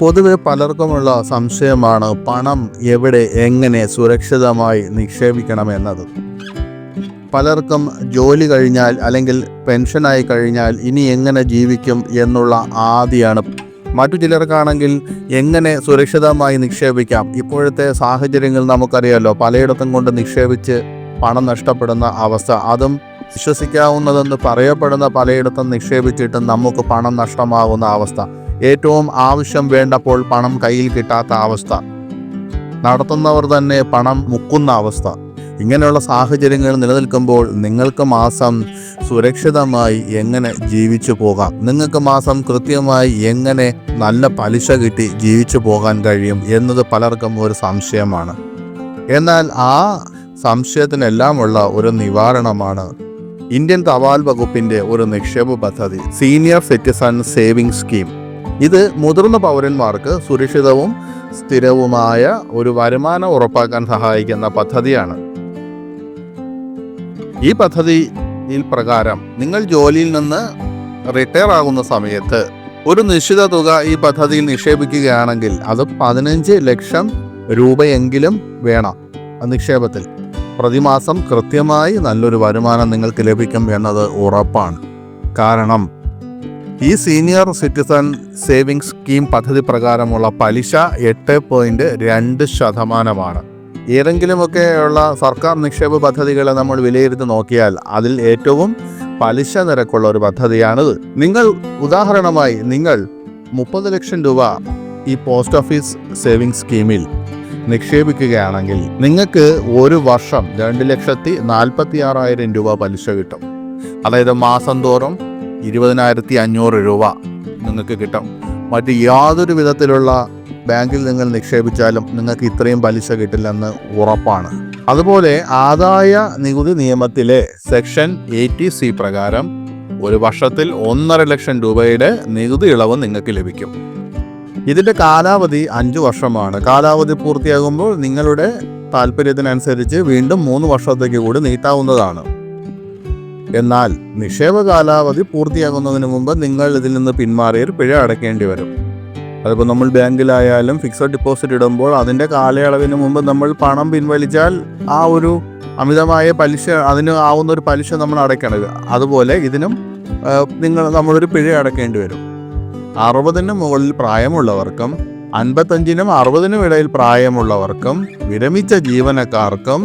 പൊതുവെ പലർക്കുമുള്ള സംശയമാണ് പണം എവിടെ എങ്ങനെ സുരക്ഷിതമായി നിക്ഷേപിക്കണം നിക്ഷേപിക്കണമെന്നത്. പലർക്കും ജോലി കഴിഞ്ഞാൽ അല്ലെങ്കിൽ പെൻഷനായി കഴിഞ്ഞാൽ ഇനി എങ്ങനെ ജീവിക്കും എന്നുള്ള ആദിയാണ്. മറ്റു ചിലർക്കാണെങ്കിൽ എങ്ങനെ സുരക്ഷിതമായി നിക്ഷേപിക്കാം? ഇപ്പോഴത്തെ സാഹചര്യങ്ങൾ നമുക്കറിയാമല്ലോ പലയിടത്തും കൊണ്ട് നിക്ഷേപിച്ച് പണം നഷ്ടപ്പെടുന്ന അവസ്ഥ. അതും വിശ്വസിക്കാവുന്നതെന്ന് പറയപ്പെടുന്ന പലയിടത്തും നിക്ഷേപിച്ചിട്ടും നമുക്ക് പണം നഷ്ടമാകുന്ന അവസ്ഥ. ഏറ്റവും ആവശ്യം വേണ്ടപ്പോൾ പണം കയ്യിൽ കിട്ടാത്ത അവസ്ഥ. നടത്തുന്നവർ തന്നെ പണം മുക്കുന്ന അവസ്ഥ. ഇങ്ങനെയുള്ള സാഹചര്യങ്ങൾ നിലനിൽക്കുമ്പോൾ നിങ്ങൾക്ക് മാസം സുരക്ഷിതമായി എങ്ങനെ ജീവിച്ചു പോകാം? നിങ്ങൾക്ക് മാസം കൃത്യമായി എങ്ങനെ നല്ല പലിശ കിട്ടി ജീവിച്ചു പോകാൻ കഴിയും എന്നത് പലർക്കും ഒരു സംശയമാണ്. എന്നാൽ ആ സംശയത്തിനെല്ലാമുള്ള ഒരു നിവാരണമാണ് ഇന്ത്യൻ തപാൽ വകുപ്പിന്റെ ഒരു നിക്ഷേപ പദ്ധതി സീനിയർ സിറ്റിസൺ സേവിംഗ് സ്കീം ഇത് മുതിർന്ന പൗരന്മാർക്ക് സുരക്ഷിതവും സ്ഥിരവുമായ ഒരു വരുമാനം ഉറപ്പാക്കാൻ സഹായിക്കുന്ന പദ്ധതിയാണ്. ഈ പദ്ധതിയിൽ പ്രകാരം നിങ്ങൾ ജോലിയിൽ നിന്ന് റിട്ടയർ ആകുന്ന സമയത്ത് ഒരു നിശ്ചിത തുക ഈ പദ്ധതിയിൽ നിക്ഷേപിക്കുകയാണെങ്കിൽ അത് പതിനഞ്ച് ലക്ഷം രൂപയെങ്കിലും വേണം നിക്ഷേപത്തിൽ. പ്രതിമാസം കൃത്യമായി നല്ലൊരു വരുമാനം നിങ്ങൾക്ക് ലഭിക്കും എന്നത് ഉറപ്പാണ്. കാരണം ഈ സീനിയർ സിറ്റിസൺ സേവിംഗ് സ്കീം പദ്ധതി പ്രകാരമുള്ള പലിശ എട്ട് പോയിന്റ് രണ്ട് ശതമാനമാണ്. ഏതെങ്കിലുമൊക്കെയുള്ള സർക്കാർ നിക്ഷേപ പദ്ധതികളെ നമ്മൾ വിലയിരുത്തി നോക്കിയാൽ അതിൽ ഏറ്റവും പലിശ നിരക്കുള്ള ഒരു പദ്ധതിയാണിത്. നിങ്ങൾ ഉദാഹരണമായി നിങ്ങൾ മുപ്പത് ലക്ഷം രൂപ ഈ പോസ്റ്റ് ഓഫീസ് സേവിംഗ് സ്കീമിൽ നിക്ഷേപിക്കുകയാണെങ്കിൽ നിങ്ങൾക്ക് ഒരു വർഷം രണ്ട് ലക്ഷത്തി നാൽപ്പത്തി ആറായിരം രൂപ പലിശ കിട്ടും. അതായത് മാസം തോറും ഇരുപതിനായിരത്തി അഞ്ഞൂറ് രൂപ നിങ്ങൾക്ക് കിട്ടും. മറ്റ് യാതൊരു വിധത്തിലുള്ള ബാങ്കിൽ നിങ്ങൾ നിക്ഷേപിച്ചാലും നിങ്ങൾക്ക് ഇത്രയും പലിശ കിട്ടില്ലെന്ന് ഉറപ്പാണ്. അതുപോലെ ആദായ നികുതി നിയമത്തിലെ സെക്ഷൻ എയ്റ്റി സി പ്രകാരം ഒരു വർഷത്തിൽ ഒന്നര ലക്ഷം രൂപയുടെ നികുതി ഇളവ് നിങ്ങൾക്ക് ലഭിക്കും. ഇതിന്റെ കാലാവധി അഞ്ചു വർഷമാണ്. കാലാവധി പൂർത്തിയാകുമ്പോൾ നിങ്ങളുടെ താല്പര്യത്തിനനുസരിച്ച് വീണ്ടും മൂന്ന് വർഷത്തേക്ക് കൂടി നീട്ടാവുന്നതാണ്. എന്നാൽ നിക്ഷേപ കാലാവധി പൂർത്തിയാകുന്നതിന് മുമ്പ് നിങ്ങൾ ഇതിൽ നിന്ന് പിന്മാറിയൊരു പിഴ അടയ്ക്കേണ്ടി വരും. അതിപ്പോൾ നമ്മൾ ബാങ്കിലായാലും ഫിക്സഡ് ഡിപ്പോസിറ്റ് ഇടുമ്പോൾ അതിന്റെ കാലയളവിന് മുമ്പ് നമ്മൾ പണം പിൻവലിച്ചാൽ ആ ഒരു അമിതമായ പലിശ അതിന് ആവുന്ന ഒരു പലിശ നമ്മൾ അടയ്ക്കണത് അതുപോലെ ഇതിനും നിങ്ങൾ നമ്മളൊരു പിഴ അടയ്ക്കേണ്ടി വരും. അറുപതിന് മുകളിൽ പ്രായമുള്ളവർക്കും അൻപത്തഞ്ചിനും അറുപതിനും ഇടയിൽ പ്രായമുള്ളവർക്കും വിരമിച്ച ജീവനക്കാർക്കും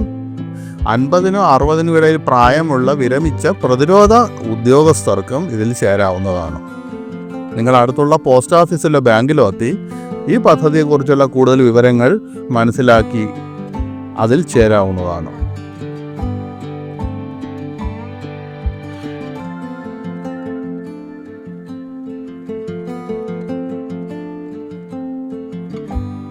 അൻപതിനും അറുപതിനോ ഇടയിൽ പ്രായമുള്ള വിരമിച്ച പ്രതിരോധ ഉദ്യോഗസ്ഥർക്കും ഇതിൽ ചേരാവുന്നതാണ്. നിങ്ങൾ അടുത്തുള്ള പോസ്റ്റ് ഓഫീസിലോ ബാങ്കിലോ എത്തി ഈ പദ്ധതിയെക്കുറിച്ചുള്ള കൂടുതൽ വിവരങ്ങൾ മനസ്സിലാക്കി അതിൽ ചേരാവുന്നതാണ്.